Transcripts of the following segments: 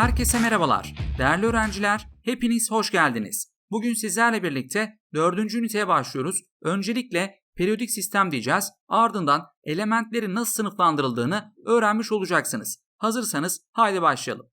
Herkese merhabalar. Değerli öğrenciler, hepiniz hoş geldiniz. Bugün sizlerle birlikte 4. üniteye başlıyoruz. Öncelikle periyodik sistem diyeceğiz. Ardından elementlerin nasıl sınıflandırıldığını öğrenmiş olacaksınız. Hazırsanız haydi başlayalım.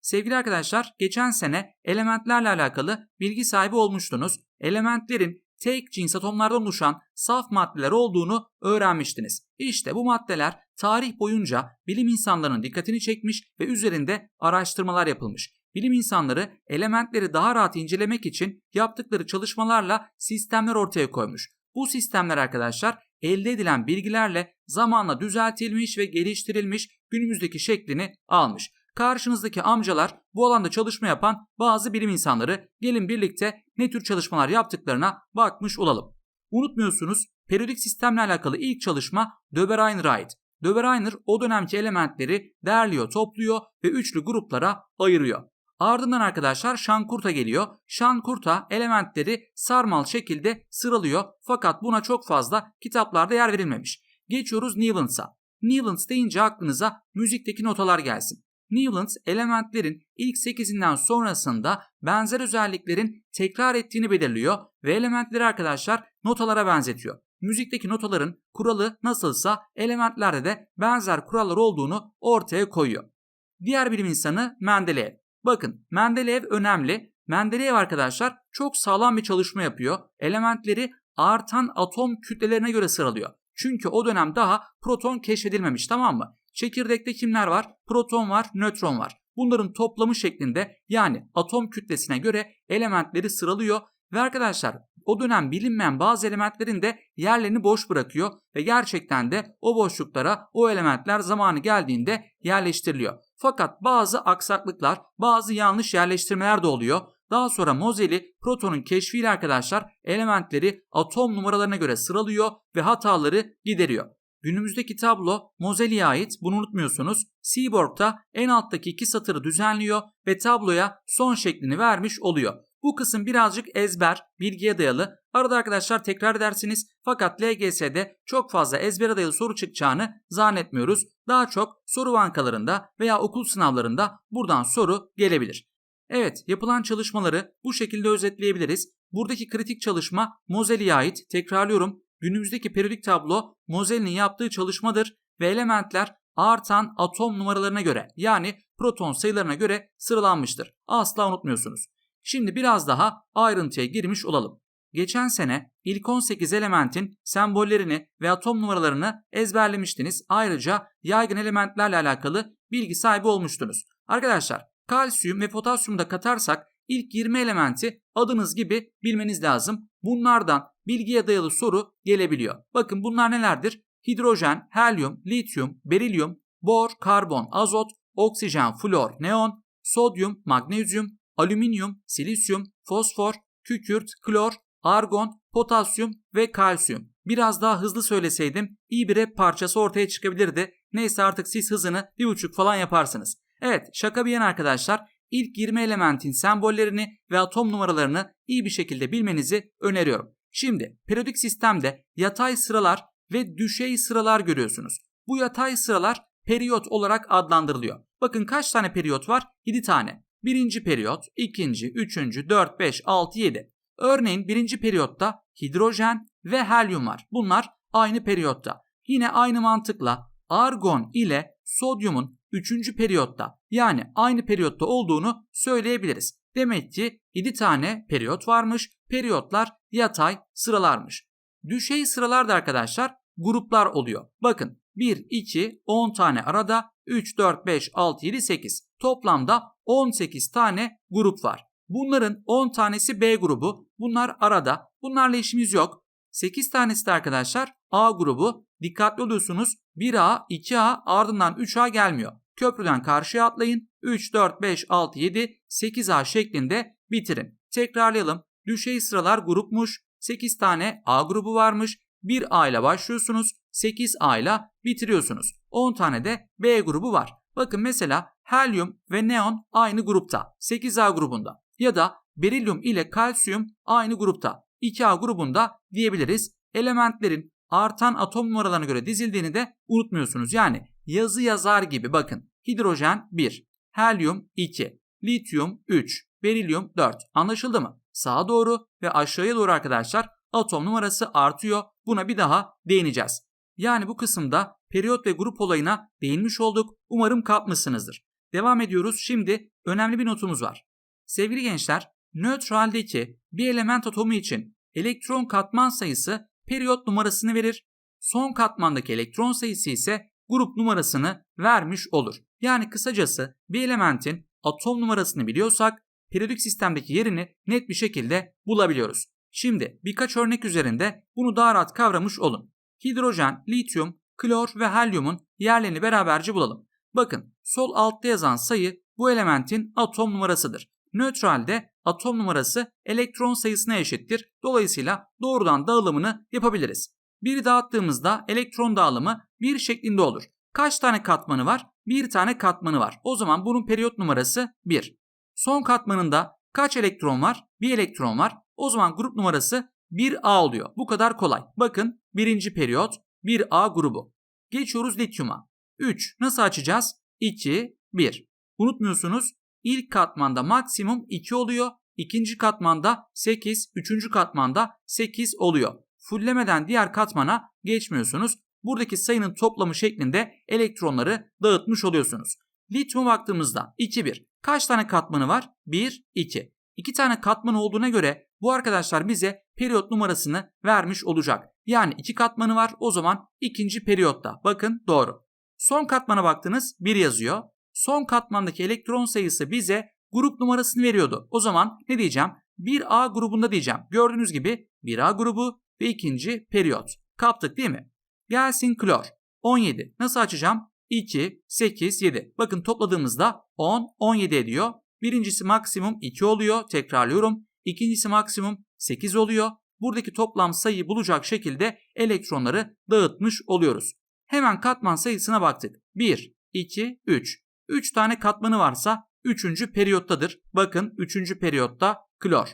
Sevgili arkadaşlar, geçen sene elementlerle alakalı bilgi sahibi olmuştunuz. Elementlerin tek cins atomlardan oluşan saf maddeler olduğunu öğrenmiştiniz. İşte bu maddeler tarih boyunca bilim insanlarının dikkatini çekmiş ve üzerinde araştırmalar yapılmış. Bilim insanları elementleri daha rahat incelemek için yaptıkları çalışmalarla sistemler ortaya koymuş. Bu sistemler arkadaşlar elde edilen bilgilerle zamanla düzeltilmiş ve geliştirilmiş günümüzdeki şeklini almış. Karşınızdaki amcalar bu alanda çalışma yapan bazı bilim insanları gelin birlikte ne tür çalışmalar yaptıklarına bakmış olalım. Unutmuyorsunuz periyodik sistemle alakalı ilk çalışma Döbereiner ait. Döbereiner o dönemki elementleri derliyor, topluyor ve üçlü gruplara ayırıyor. Ardından arkadaşlar Şankurta geliyor. Şankurta elementleri sarmal şekilde sıralıyor fakat buna çok fazla kitaplarda yer verilmemiş. Geçiyoruz Newlands'a. Newlands deyince aklınıza müzikteki notalar gelsin. Newlands elementlerin ilk 8'inden sonrasında benzer özelliklerin tekrar ettiğini belirliyor ve elementleri arkadaşlar notalara benzetiyor. Müzikteki notaların kuralı nasılsa elementlerde de benzer kurallar olduğunu ortaya koyuyor. Diğer bilim insanı Mendeleev. Bakın Mendeleev önemli. Mendeleev arkadaşlar çok sağlam bir çalışma yapıyor. Elementleri artan atom kütlelerine göre sıralıyor. Çünkü o dönem daha proton keşfedilmemiş tamam mı? Çekirdekte kimler var? Proton var, nötron var. Bunların toplamı şeklinde yani atom kütlesine göre elementleri sıralıyor ve arkadaşlar o dönem bilinmeyen bazı elementlerin de yerlerini boş bırakıyor ve gerçekten de o boşluklara o elementler zamanı geldiğinde yerleştiriliyor. Fakat bazı aksaklıklar, bazı yanlış yerleştirmeler de oluyor. Daha sonra Mozeli protonun keşfiyle arkadaşlar elementleri atom numaralarına göre sıralıyor ve hataları gideriyor. Günümüzdeki tablo Mozeli'ye ait bunu unutmuyorsunuz. Seaborg da en alttaki iki satırı düzenliyor ve tabloya son şeklini vermiş oluyor. Bu kısım birazcık ezber, bilgiye dayalı. Arada arkadaşlar tekrar edersiniz fakat LGS'de çok fazla ezbere dayalı soru çıkacağını zannetmiyoruz. Daha çok soru bankalarında veya okul sınavlarında buradan soru gelebilir. Evet yapılan çalışmaları bu şekilde özetleyebiliriz. Buradaki kritik çalışma Mozeli'ye ait. Tekrarlıyorum günümüzdeki periyodik tablo Mozeli'nin yaptığı çalışmadır ve elementler artan atom numaralarına göre yani proton sayılarına göre sıralanmıştır. Asla unutmuyorsunuz. Şimdi biraz daha ayrıntıya girmiş olalım. Geçen sene ilk 18 elementin sembollerini ve atom numaralarını ezberlemiştiniz. Ayrıca yaygın elementlerle alakalı bilgi sahibi olmuştunuz. Arkadaşlar kalsiyum ve potasyumu da katarsak ilk 20 elementi adınız gibi bilmeniz lazım. Bunlardan bilgiye dayalı soru gelebiliyor. Bakın bunlar nelerdir? Hidrojen, helyum, lityum, berilyum, bor, karbon, azot, oksijen, flor, neon, sodyum, magnezyum, alüminyum, silisyum, fosfor, kükürt, klor, argon, potasyum ve kalsiyum. Biraz daha hızlı söyleseydim iyi bir rap parçası ortaya çıkabilirdi. Neyse artık siz hızını bir buçuk falan yaparsınız. Evet şaka bir yana arkadaşlar ilk 20 elementin sembollerini ve atom numaralarını iyi bir şekilde bilmenizi öneriyorum. Şimdi periyodik sistemde yatay sıralar ve düşey sıralar görüyorsunuz. Bu yatay sıralar periyot olarak adlandırılıyor. Bakın kaç tane periyot var? 7 tane. Birinci periyot, ikinci, üçüncü, dört, beş, altı, yedi. Örneğin birinci periyotta hidrojen ve helyum var. Bunlar aynı periyotta. Yine aynı mantıkla argon ile sodyumun üçüncü periyotta yani aynı periyotta olduğunu söyleyebiliriz. Demek ki 7 tane periyot varmış. Periyotlar yatay sıralarmış. Düşey sıralarda arkadaşlar gruplar oluyor. Bakın 1, 2, 10 tane arada 3, 4, 5, 6, 7, 8. Toplamda 18 tane grup var. Bunların 10 tanesi B grubu. Bunlar arada. Bunlarla işimiz yok. 8 tanesi de arkadaşlar A grubu. Dikkatli oluyorsunuz. 1A, 2A ardından 3A gelmiyor. Köprüden karşıya atlayın. 3, 4, 5, 6, 7, 8A şeklinde bitirin. Tekrarlayalım. Düşey sıralar grupmuş. 8 tane A grubu varmış. 1A ile başlıyorsunuz. 8A ile bitiriyorsunuz. 10 tane de B grubu var. Bakın mesela helyum ve neon aynı grupta 8A grubunda ya da berilyum ile kalsiyum aynı grupta 2A grubunda diyebiliriz. Elementlerin artan atom numaralarına göre dizildiğini de unutmuyorsunuz. Yani yazı yazar gibi bakın. Hidrojen 1, helyum 2, lityum 3, berilyum 4. Anlaşıldı mı? Sağa doğru ve aşağıya doğru arkadaşlar atom numarası artıyor. Buna bir daha değineceğiz. Yani bu kısımda periyot ve grup olayına değinmiş olduk. Umarım kapmışsınızdır. Devam ediyoruz. Şimdi önemli bir notumuz var. Sevgili gençler, nötraldeki bir element atomu için elektron katman sayısı periyot numarasını verir. Son katmandaki elektron sayısı ise grup numarasını vermiş olur. Yani kısacası bir elementin atom numarasını biliyorsak periyodik sistemdeki yerini net bir şekilde bulabiliyoruz. Şimdi birkaç örnek üzerinde bunu daha rahat kavramış olun. Hidrojen, lityum, klor ve helyumun yerlerini beraberce bulalım. Bakın sol altta yazan sayı bu elementin atom numarasıdır. Nötralde atom numarası elektron sayısına eşittir. Dolayısıyla doğrudan dağılımını yapabiliriz. Biri dağıttığımızda elektron dağılımı bir şeklinde olur. Kaç tane katmanı var? Bir tane katmanı var. O zaman bunun periyot numarası 1. Son katmanında kaç elektron var? Bir elektron var. O zaman grup numarası 1A oluyor. Bu kadar kolay. Bakın birinci periyot 1A grubu. Geçiyoruz lityuma. 3. Nasıl açacağız? 2, 1. Unutmuyorsunuz ilk katmanda maksimum 2 oluyor. ikinci katmanda 8, üçüncü katmanda 8 oluyor. Fullemeden diğer katmana geçmiyorsunuz. Buradaki sayının toplamı şeklinde elektronları dağıtmış oluyorsunuz. Lityuma baktığımızda 2, 1. Kaç tane katmanı var? 1, 2. 2 tane katman olduğuna göre bu arkadaşlar bize periyot numarasını vermiş olacak. Yani 2 katmanı var o zaman ikinci periyotta. Bakın doğru. Son katmana baktınız 1 yazıyor. Son katmandaki elektron sayısı bize grup numarasını veriyordu. O zaman ne diyeceğim? 1A grubunda diyeceğim. Gördüğünüz gibi 1A grubu ve ikinci periyot. Kaptık değil mi? Gelsin klor. 17. Nasıl açacağım? 2, 8, 7. Bakın topladığımızda 10, 17 ediyor. Birincisi maksimum 2 oluyor. Tekrarlıyorum. İkincisi maksimum 8 oluyor. Buradaki toplam sayıyı bulacak şekilde elektronları dağıtmış oluyoruz. Hemen katman sayısına baktık. 1, 2, 3. 3 tane katmanı varsa 3. periyottadır. Bakın 3. periyotta klor.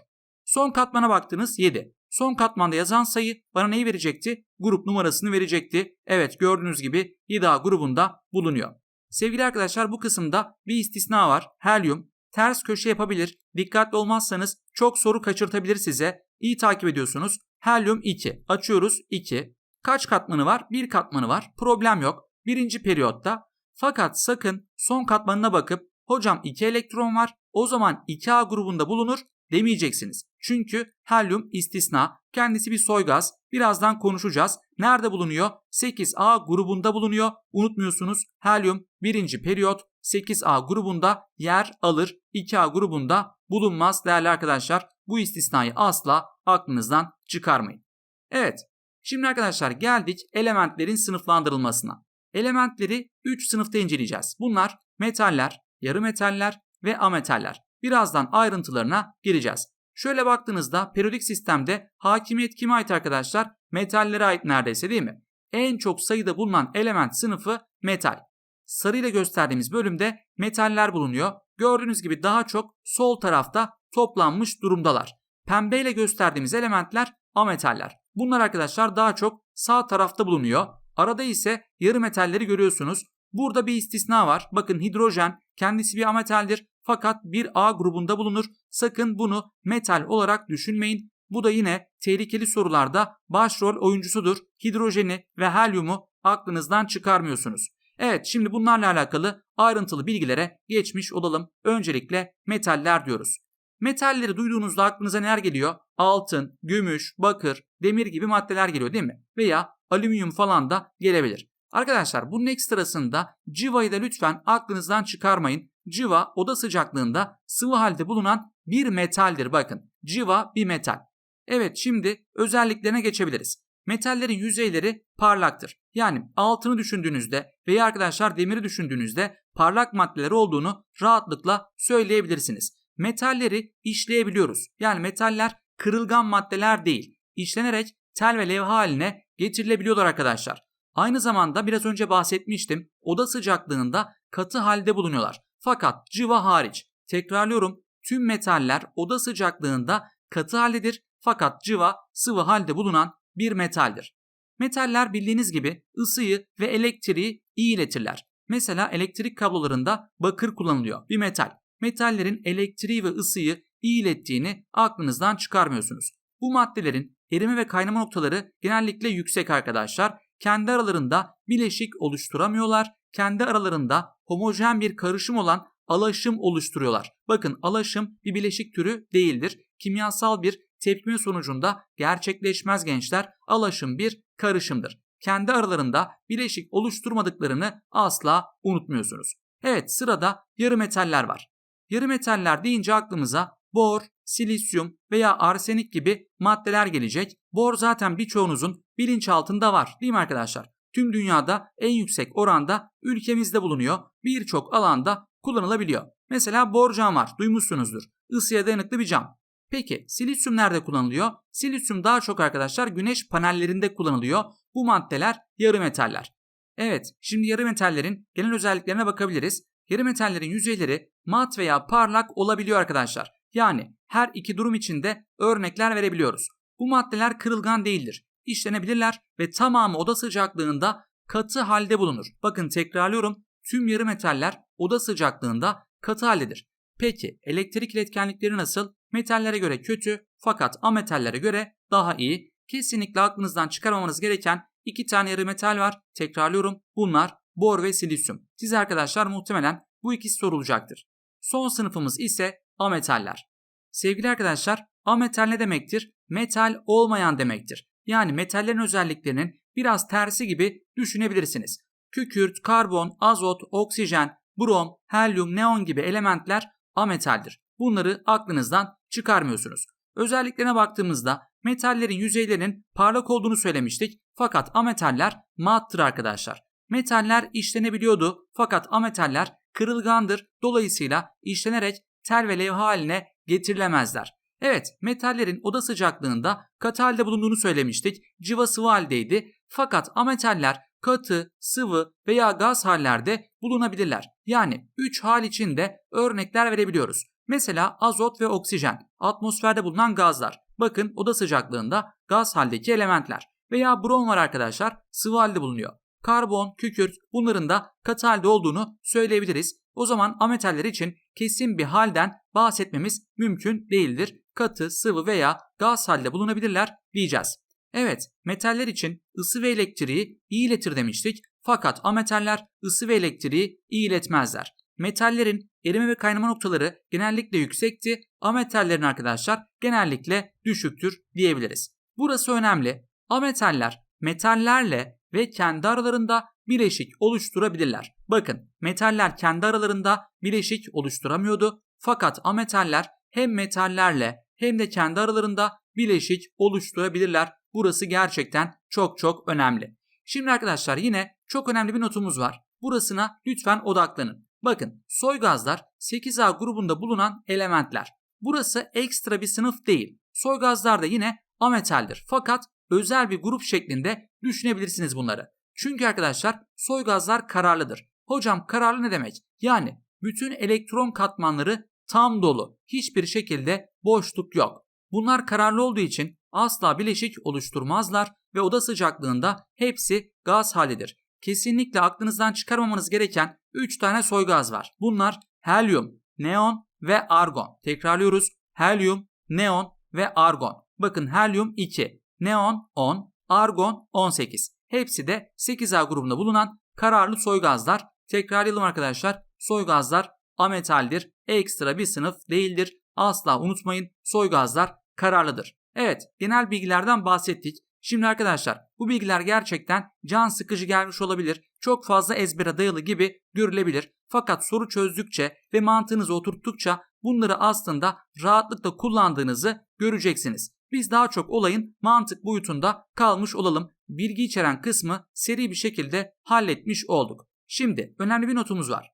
Son katmana baktınız 7. Son katmanda yazan sayı bana neyi verecekti? Grup numarasını verecekti. Evet gördüğünüz gibi İDA grubunda bulunuyor. Sevgili arkadaşlar bu kısımda bir istisna var. Helyum ters köşe yapabilir. Dikkatli olmazsanız çok soru kaçırtabilir size. İyi takip ediyorsunuz. Helyum 2. Açıyoruz 2. Kaç katmanı var? Bir katmanı var. Problem yok. Birinci periyotta. Fakat sakın son katmanına bakıp hocam 2 elektron var o zaman 2A grubunda bulunur demeyeceksiniz. Çünkü helyum istisna. Kendisi bir soy gaz. Birazdan konuşacağız. Nerede bulunuyor? 8A grubunda bulunuyor. Unutmuyorsunuz helyum birinci periyot 8A grubunda yer alır. 2A grubunda bulunmaz değerli arkadaşlar. Bu istisnayı asla aklınızdan çıkarmayın. Evet. Şimdi arkadaşlar geldik elementlerin sınıflandırılmasına. Elementleri 3 sınıfta inceleyeceğiz. Bunlar metaller, yarı metaller ve ametaller. Birazdan ayrıntılarına gireceğiz. Şöyle baktığınızda periyodik sistemde hakimiyet kime ait arkadaşlar? Metallere ait neredeyse değil mi? En çok sayıda bulunan element sınıfı metal. Sarı ile gösterdiğimiz bölümde metaller bulunuyor. Gördüğünüz gibi daha çok sol tarafta toplanmış durumdalar. Pembe ile gösterdiğimiz elementler ametaller. Bunlar arkadaşlar daha çok sağ tarafta bulunuyor. Arada ise yarı metalleri görüyorsunuz. Burada bir istisna var. Bakın hidrojen kendisi bir ametaldir fakat bir A grubunda bulunur. Sakın bunu metal olarak düşünmeyin. Bu da yine tehlikeli sorularda başrol oyuncusudur. Hidrojeni ve helyumu aklınızdan çıkarmıyorsunuz. Evet şimdi bunlarla alakalı ayrıntılı bilgilere geçmiş olalım. Öncelikle metaller diyoruz. Metalleri duyduğunuzda aklınıza neler geliyor? Altın, gümüş, bakır, demir gibi maddeler geliyor değil mi? Veya alüminyum falan da gelebilir. Arkadaşlar bunun ekstrasında civayı da lütfen aklınızdan çıkarmayın. Civa oda sıcaklığında sıvı halde bulunan bir metaldir bakın. Civa bir metal. Evet şimdi özelliklerine geçebiliriz. Metallerin yüzeyleri parlaktır. Yani altını düşündüğünüzde veya arkadaşlar demiri düşündüğünüzde parlak maddeler olduğunu rahatlıkla söyleyebilirsiniz. Metalleri işleyebiliyoruz. Yani metaller kırılgan maddeler değil. İşlenerek tel ve levha haline getirilebiliyorlar arkadaşlar. Aynı zamanda biraz önce bahsetmiştim. Oda sıcaklığında katı halde bulunuyorlar. Fakat civa hariç. Tekrarlıyorum. Tüm metaller oda sıcaklığında katı haldedir. Fakat civa sıvı halde bulunan bir metaldir. Metaller bildiğiniz gibi ısıyı ve elektriği iyi iletirler. Mesela elektrik kablolarında bakır kullanılıyor. Bir metal. Metallerin elektriği ve ısıyı iyi ilettiğini aklınızdan çıkarmıyorsunuz. Bu maddelerin erime ve kaynama noktaları genellikle yüksek arkadaşlar. Kendi aralarında bileşik oluşturamıyorlar. Kendi aralarında homojen bir karışım olan alaşım oluşturuyorlar. Bakın alaşım bir bileşik türü değildir. Kimyasal bir tepkime sonucunda gerçekleşmez gençler. Alaşım bir karışımdır. Kendi aralarında bileşik oluşturmadıklarını asla unutmuyorsunuz. Evet sırada yarı metaller var. Yarı metaller deyince aklımıza bor, silisyum veya arsenik gibi maddeler gelecek. Bor zaten birçoğunuzun bilinçaltında var değil mi arkadaşlar? Tüm dünyada en yüksek oranda ülkemizde bulunuyor. Birçok alanda kullanılabiliyor. Mesela bor cam var duymuşsunuzdur. Isıya dayanıklı bir cam. Peki silisyum nerede kullanılıyor? Silisyum daha çok arkadaşlar güneş panellerinde kullanılıyor. Bu maddeler yarı metaller. Evet şimdi yarı metallerin genel özelliklerine bakabiliriz. Yarı metallerin yüzeyleri mat veya parlak olabiliyor arkadaşlar. Yani her iki durum içinde örnekler verebiliyoruz. Bu maddeler kırılgan değildir. İşlenebilirler ve tamamı oda sıcaklığında katı halde bulunur. Bakın tekrarlıyorum. Tüm yarı metaller oda sıcaklığında katı haldedir. Peki elektrik iletkenlikleri nasıl? Metallere göre kötü fakat ametallere göre daha iyi. Kesinlikle aklınızdan çıkarmamanız gereken iki tane yarı metal var. Tekrarlıyorum. Bunlar bor ve silisyum. Siz arkadaşlar muhtemelen bu ikisi sorulacaktır. Son sınıfımız ise ametaller. Sevgili arkadaşlar, ametal ne demektir? Metal olmayan demektir. Yani metallerin özelliklerinin biraz tersi gibi düşünebilirsiniz. Kükürt, karbon, azot, oksijen, brom, helyum, neon gibi elementler ametaldir. Bunları aklınızdan çıkarmıyorsunuz. Özelliklerine baktığımızda metallerin yüzeylerinin parlak olduğunu söylemiştik fakat ametaller mattır arkadaşlar. Metaller işlenebiliyordu fakat ametaller kırılgandır dolayısıyla işlenerek tel ve levha haline getirilemezler. Evet metallerin oda sıcaklığında katı halde bulunduğunu söylemiştik. Civa sıvı haldeydi fakat ametaller katı, sıvı veya gaz hallerde bulunabilirler. Yani 3 hal içinde örnekler verebiliyoruz. Mesela azot ve oksijen atmosferde bulunan gazlar. Bakın oda sıcaklığında gaz haldeki elementler. Veya brom var arkadaşlar sıvı halde bulunuyor. Karbon, kükürt bunların da katı halde olduğunu söyleyebiliriz. O zaman ametaller için kesin bir halden bahsetmemiz mümkün değildir. Katı, sıvı veya gaz halde bulunabilirler diyeceğiz. Evet, metaller için ısı ve elektriği iyi iletir demiştik. Fakat ametaller ısı ve elektriği iyi iletmezler. Metallerin erime ve kaynama noktaları genellikle yüksekti. Ametallerin arkadaşlar genellikle düşüktür diyebiliriz. Burası önemli. Ametaller metallerle ve kendi aralarında bileşik oluşturabilirler. Bakın metaller kendi aralarında bileşik oluşturamıyordu. Fakat ametaller hem metallerle hem de kendi aralarında bileşik oluşturabilirler. Burası gerçekten çok çok önemli. Şimdi arkadaşlar yine çok önemli bir notumuz var. Burasına lütfen odaklanın. Bakın soy gazlar 8A grubunda bulunan elementler. Burası ekstra bir sınıf değil. Soy gazlar da yine ametaldir. Fakat özel bir grup şeklinde düşünebilirsiniz bunları. Çünkü arkadaşlar soy gazlar kararlıdır. Hocam kararlı ne demek? Yani bütün elektron katmanları tam dolu. Hiçbir şekilde boşluk yok. Bunlar kararlı olduğu için asla bileşik oluşturmazlar ve oda sıcaklığında hepsi gaz halidir. Kesinlikle aklınızdan çıkarmamanız gereken 3 tane soy gaz var. Bunlar helyum, neon ve argon. Tekrarlıyoruz. Helyum, neon ve argon. Bakın helyum 2, neon 10, argon 18. Hepsi de 8A grubunda bulunan kararlı soy gazlar. Tekrarlayalım arkadaşlar. Soy gazlar ametaldir. Ekstra bir sınıf değildir. Asla unutmayın soy gazlar kararlıdır. Evet genel bilgilerden bahsettik. Şimdi arkadaşlar bu bilgiler gerçekten can sıkıcı gelmiş olabilir. Çok fazla ezbere dayalı gibi görülebilir. Fakat soru çözdükçe ve mantığınızı oturttukça bunları aslında rahatlıkla kullandığınızı göreceksiniz. Biz daha çok olayın mantık boyutunda kalmış olalım. Bilgi içeren kısmı seri bir şekilde halletmiş olduk. Şimdi önemli bir notumuz var.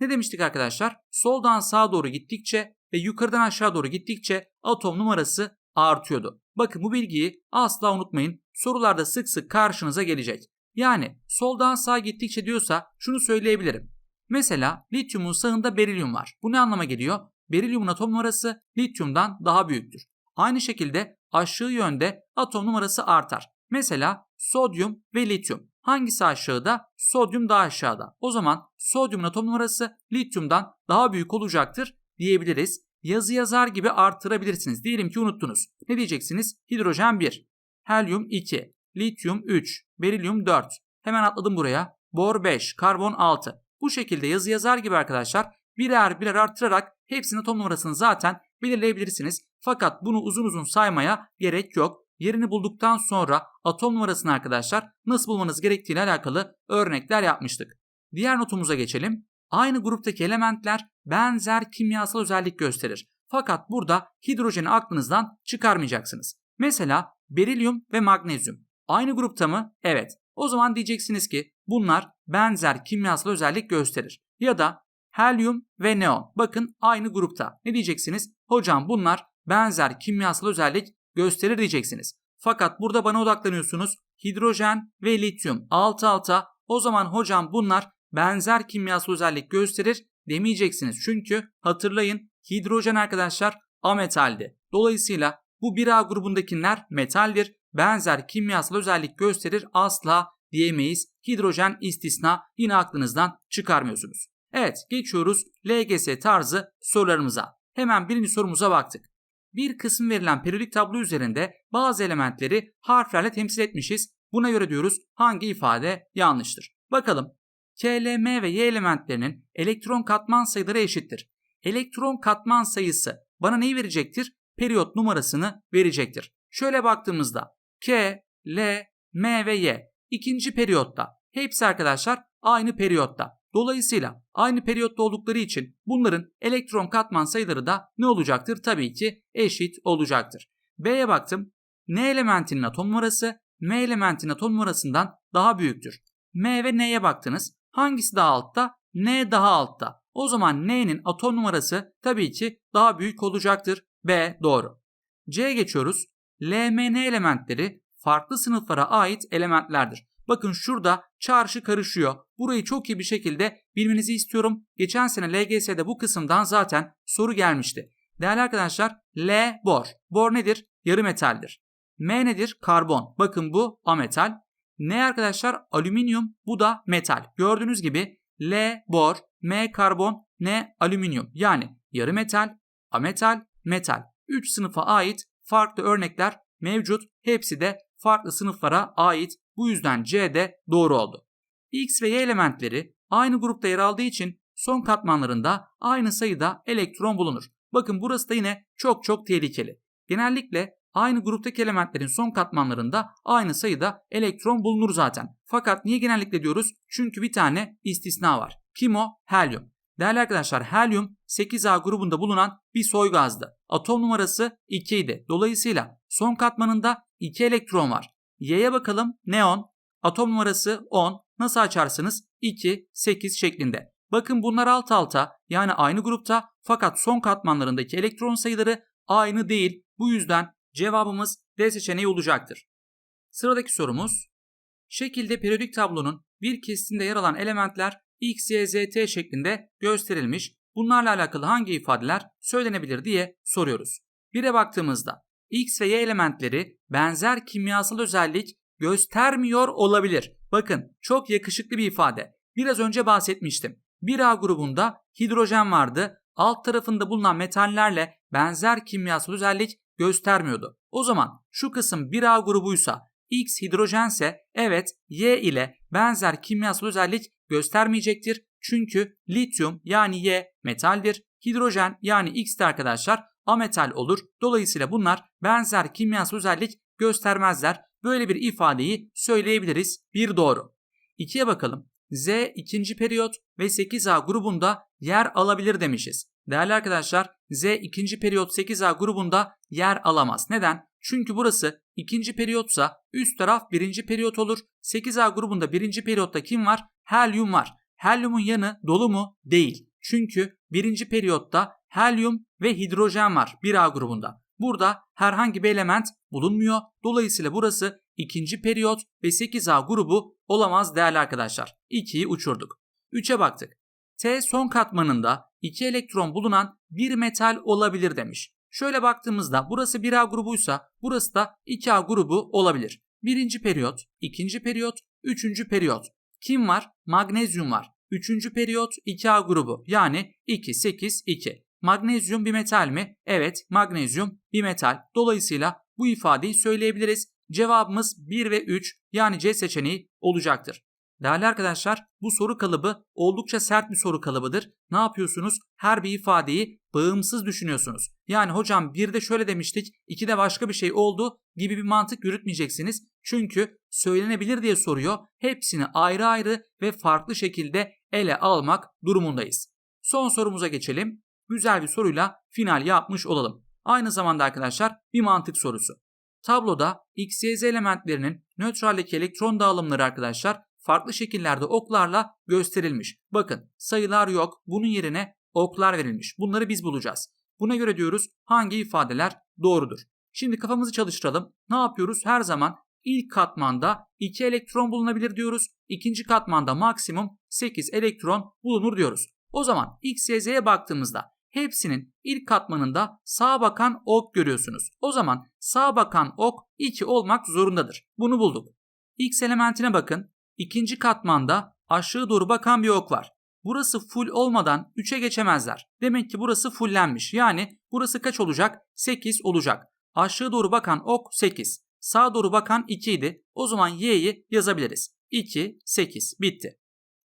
Ne demiştik arkadaşlar? Soldan sağa doğru gittikçe ve yukarıdan aşağı doğru gittikçe atom numarası artıyordu. Bakın bu bilgiyi asla unutmayın. Sorularda sık sık karşınıza gelecek. Yani soldan sağa gittikçe diyorsa şunu söyleyebilirim. Mesela lityumun sağında berilyum var. Bu ne anlama geliyor? Berilyumun atom numarası lityumdan daha büyüktür. Aynı şekilde aşağı yönde atom numarası artar. Mesela sodyum ve lityum. Hangisi aşağıda? Sodyum daha aşağıda. O zaman sodyumun atom numarası lityumdan daha büyük olacaktır diyebiliriz. Yazı yazar gibi artırabilirsiniz. Diyelim ki unuttunuz. Ne diyeceksiniz? Hidrojen 1, helyum 2, lityum 3, berilyum 4. Hemen atladım buraya. Bor 5, karbon 6. Bu şekilde yazı yazar gibi arkadaşlar birer birer arttırarak hepsinin atom numarasını zaten belirleyebilirsiniz. Fakat bunu uzun uzun saymaya gerek yok. Yerini bulduktan sonra atom numarasını arkadaşlar nasıl bulmanız gerektiğiyle alakalı örnekler yapmıştık. Diğer notumuza geçelim. Aynı gruptaki elementler benzer kimyasal özellik gösterir. Fakat burada hidrojeni aklınızdan çıkarmayacaksınız. Mesela berilyum ve magnezyum. Aynı grupta mı? Evet. O zaman diyeceksiniz ki bunlar benzer kimyasal özellik gösterir. Ya da helyum ve neon. Bakın aynı grupta. Ne diyeceksiniz? Hocam bunlar benzer kimyasal özellik gösterir diyeceksiniz. Fakat burada bana odaklanıyorsunuz. Hidrojen ve lityum alt alta. O zaman hocam bunlar benzer kimyasal özellik gösterir demeyeceksiniz. Çünkü hatırlayın hidrojen arkadaşlar ametaldi. Dolayısıyla bu 1A grubundakiler metaldir. Benzer kimyasal özellik gösterir asla diyemeyiz. Hidrojen istisna yine aklınızdan çıkarmıyorsunuz. Evet geçiyoruz LGS tarzı sorularımıza. Hemen birinci sorumuza baktık. Bir kısım verilen periyodik tablo üzerinde bazı elementleri harflerle temsil etmişiz. Buna göre diyoruz hangi ifade yanlıştır. Bakalım K, L, M ve Y elementlerinin elektron katman sayıları eşittir. Elektron katman sayısı bana neyi verecektir? Periyot numarasını verecektir. Şöyle baktığımızda K, L, M ve Y ikinci periyotta. Hepsi arkadaşlar aynı periyotta. Dolayısıyla aynı periyotta oldukları için bunların elektron katman sayıları da ne olacaktır? Tabii ki eşit olacaktır. B'ye baktım. N elementinin atom numarası M elementinin atom numarasından daha büyüktür. M ve N'ye baktınız. Hangisi daha altta? N daha altta. O zaman N'nin atom numarası tabii ki daha büyük olacaktır. B doğru. C'ye geçiyoruz. L, M, N elementleri farklı sınıflara ait elementlerdir. Bakın şurada çarşı karışıyor. Burayı çok iyi bir şekilde bilmenizi istiyorum. Geçen sene LGS'de bu kısımdan zaten soru gelmişti. Değerli arkadaşlar L bor. Bor nedir? Yarı metaldir. M nedir? Karbon. Bakın bu ametal. N arkadaşlar alüminyum. Bu da metal. Gördüğünüz gibi L bor, M karbon, N alüminyum. Yani yarı metal, ametal, metal. 3 sınıfa ait farklı örnekler mevcut. Hepsi de farklı sınıflara ait. Bu yüzden C de doğru oldu. X ve Y elementleri aynı grupta yer aldığı için son katmanlarında aynı sayıda elektron bulunur. Bakın burası da yine çok çok tehlikeli. Genellikle aynı gruptaki elementlerin son katmanlarında aynı sayıda elektron bulunur zaten. Fakat niye genellikle diyoruz? Çünkü bir tane istisna var. Kim o? Helyum. Değerli arkadaşlar helyum 8A grubunda bulunan bir soy gazdı. Atom numarası 2 idi. Dolayısıyla son katmanında 2 elektron var. Y'ye bakalım neon. Atom numarası 10. Nasıl açarsınız? 2, 8 şeklinde. Bakın bunlar alt alta yani aynı grupta fakat son katmanlarındaki elektron sayıları aynı değil. Bu yüzden cevabımız D seçeneği olacaktır. Sıradaki sorumuz. Şekilde periyodik tablonun bir kesitinde yer alan elementler X, Y, Z, T şeklinde gösterilmiş. Bunlarla alakalı hangi ifadeler söylenebilir diye soruyoruz. Bire baktığımızda X ve Y elementleri benzer kimyasal özellik göstermiyor olabilir. Bakın çok yakışıklı bir ifade. Biraz önce bahsetmiştim. 1A grubunda hidrojen vardı. Alt tarafında bulunan metallerle benzer kimyasal özellik göstermiyordu. O zaman şu kısım 1A grubuysa X hidrojense evet Y ile benzer kimyasal özellik göstermeyecektir. Çünkü lityum yani Y metaldir. Hidrojen yani X de arkadaşlar ametal olur. Dolayısıyla bunlar benzer kimyasal özellik göstermezler. Böyle bir ifadeyi söyleyebiliriz. Bir doğru. İkiye bakalım. Z ikinci periyot ve 8A grubunda yer alabilir demişiz. Değerli arkadaşlar Z ikinci periyot 8A grubunda yer alamaz. Neden? Çünkü burası ikinci periyotsa üst taraf birinci periyot olur. 8A grubunda birinci periyotta kim var? Helyum var. Helyumun yanı dolu mu? Değil. Çünkü birinci periyotta helyum ve hidrojen var 1A grubunda. Burada herhangi bir element bulunmuyor. Dolayısıyla burası ikinci periyot ve 8A grubu olamaz değerli arkadaşlar. 2'yi uçurduk. 3'e baktık. T son katmanında 2 elektron bulunan bir metal olabilir demiş. Şöyle baktığımızda burası 1A grubuysa burası da 2A grubu olabilir. Birinci periyot, ikinci periyot, Üçüncü periyot. Kim var? Magnezyum var. Üçüncü periyot 2A grubu yani 2, 8, 2. Magnezyum bir metal mi? Evet, magnezyum bir metal. Dolayısıyla bu ifadeyi söyleyebiliriz. Cevabımız 1 ve 3 yani C seçeneği olacaktır. Değerli arkadaşlar bu soru kalıbı oldukça sert bir soru kalıbıdır. Ne yapıyorsunuz? Her bir ifadeyi bağımsız düşünüyorsunuz. Yani hocam bir de şöyle demiştik, iki de başka bir şey oldu gibi bir mantık yürütmeyeceksiniz. Çünkü söylenebilir diye soruyor. Hepsini ayrı ayrı ve farklı şekilde ele almak durumundayız. Son sorumuza geçelim. Güzel bir soruyla final yapmış olalım. Aynı zamanda arkadaşlar bir mantık sorusu. Tabloda X, Y, Z elementlerinin nötraldeki elektron dağılımları arkadaşlar farklı şekillerde oklarla gösterilmiş. Bakın sayılar yok. Bunun yerine oklar verilmiş. Bunları biz bulacağız. Buna göre diyoruz hangi ifadeler doğrudur. Şimdi kafamızı çalıştıralım. Ne yapıyoruz? Her zaman ilk katmanda 2 elektron bulunabilir diyoruz. İkinci katmanda maksimum 8 elektron bulunur diyoruz. O zaman X, Y, Z'ye baktığımızda hepsinin ilk katmanında sağa bakan ok görüyorsunuz. O zaman sağa bakan ok 2 olmak zorundadır. Bunu bulduk. X elementine bakın. İkinci katmanda aşağı doğru bakan bir ok var. Burası full olmadan 3'e geçemezler. Demek ki burası fullenmiş. Yani burası kaç olacak? 8 olacak. Aşağı doğru bakan ok 8. Sağa doğru bakan 2 idi. O zaman y'yi yazabiliriz. 2, 8 bitti.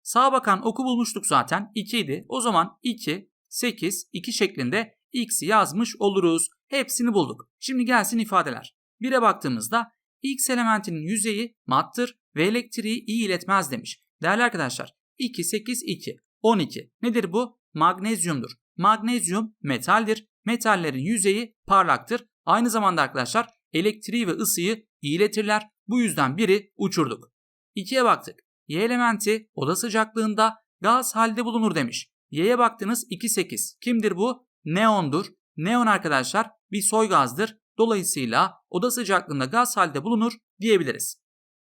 Sağa bakan oku bulmuştuk zaten 2 idi. O zaman 2, 8, 2 şeklinde x'i yazmış oluruz. Hepsini bulduk. Şimdi gelsin ifadeler. 1'e baktığımızda x elementinin yüzeyi mattır ve elektriği iyi iletmez demiş. Değerli arkadaşlar 2, 8, 2, 12. Nedir bu? Magnezyumdur. Magnezyum metaldir. Metallerin yüzeyi parlaktır. Aynı zamanda arkadaşlar elektriği ve ısıyı iletirler. Bu yüzden biri uçurduk. 2'ye baktık. Y elementi oda sıcaklığında gaz halde bulunur demiş. Y'ye baktınız 2, 8. Kimdir bu? Neondur. Neon arkadaşlar bir soy gazdır. Dolayısıyla oda sıcaklığında gaz halde bulunur diyebiliriz.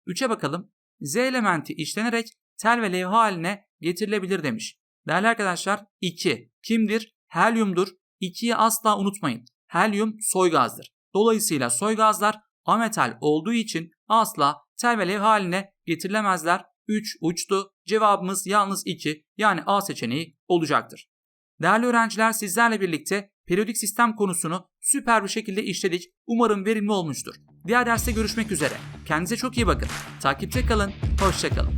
3'e bakalım. Z elementi işlenerek tel ve levha haline getirilebilir demiş. Değerli arkadaşlar 2 kimdir? Helyumdur. 2'yi asla unutmayın. Helyum soy gazdır. Dolayısıyla soy gazlar ametal olduğu için asla tel ve levha haline getirilemezler. 3 uçtu. Cevabımız yalnız 2 yani A seçeneği olacaktır. Değerli öğrenciler sizlerle birlikte periyodik sistem konusunu süper bir şekilde işledik. Umarım verimli olmuştur. Diğer derste görüşmek üzere. Kendinize çok iyi bakın. Takipte kalın. Hoşçakalın.